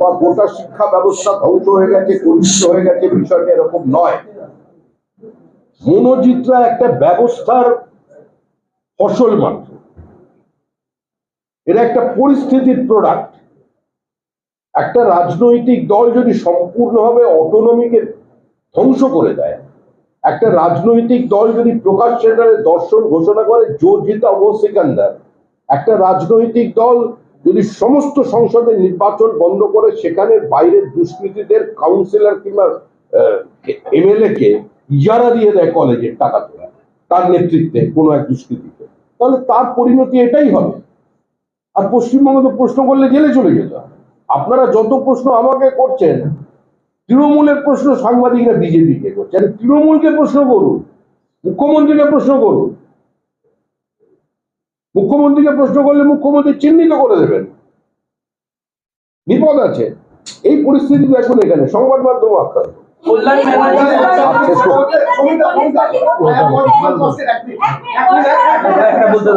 বা গোটা শিক্ষা ব্যবস্থা ধ্বংস হয়ে গেছে, কলুষিত হয়ে গেছে, বিষয়টা এরকম নয়। মনোজিতরা একটা ব্যবস্থার ফসল মাত্র এরা একটা পরিস্থিতির প্রোডাক্ট একটা রাজনৈতিক দল যদি সম্পূর্ণভাবে অটোনমিকে ধ্বংস করে দেয়, একটা রাজনৈতিক দল যদি প্রকাশ্যে তাদের দর্শন ঘোষণা করে জোর জিতা ও সিকান্দার, একটা রাজনৈতিক দল যদি সমস্ত সংসদের নির্বাচন বন্ধ করে সেখানে বাইরের দুষ্কৃতীদের কাউন্সিলর কিংবা এমএলএ কে ইজারা দিয়ে দেয় কলেজের টাকা তোলা তার নেতৃত্বে কোনো এক দুষ্কৃতীকে, তাহলে তার পরিণতি এটাই হবে। আর পশ্চিমবঙ্গে তো প্রশ্ন করলে জেলে চলে যেত। আপনারা যত প্রশ্ন আমাকে করছেন, তৃণমূলের প্রশ্ন সাংবাদিকরা বিজেপিকে করছে। তৃণমূলকে প্রশ্ন করুন, মুখ্যমন্ত্রীকে প্রশ্ন করুন। মুখ্যমন্ত্রীকে প্রশ্ন করলে মুখ্যমন্ত্রী চিহ্নিত করে দেবেন। বিপদ আছে। এই পরিস্থিতি এখন এখানে সংবাদ মাধ্যম আক্রান্ত আচ্ছা,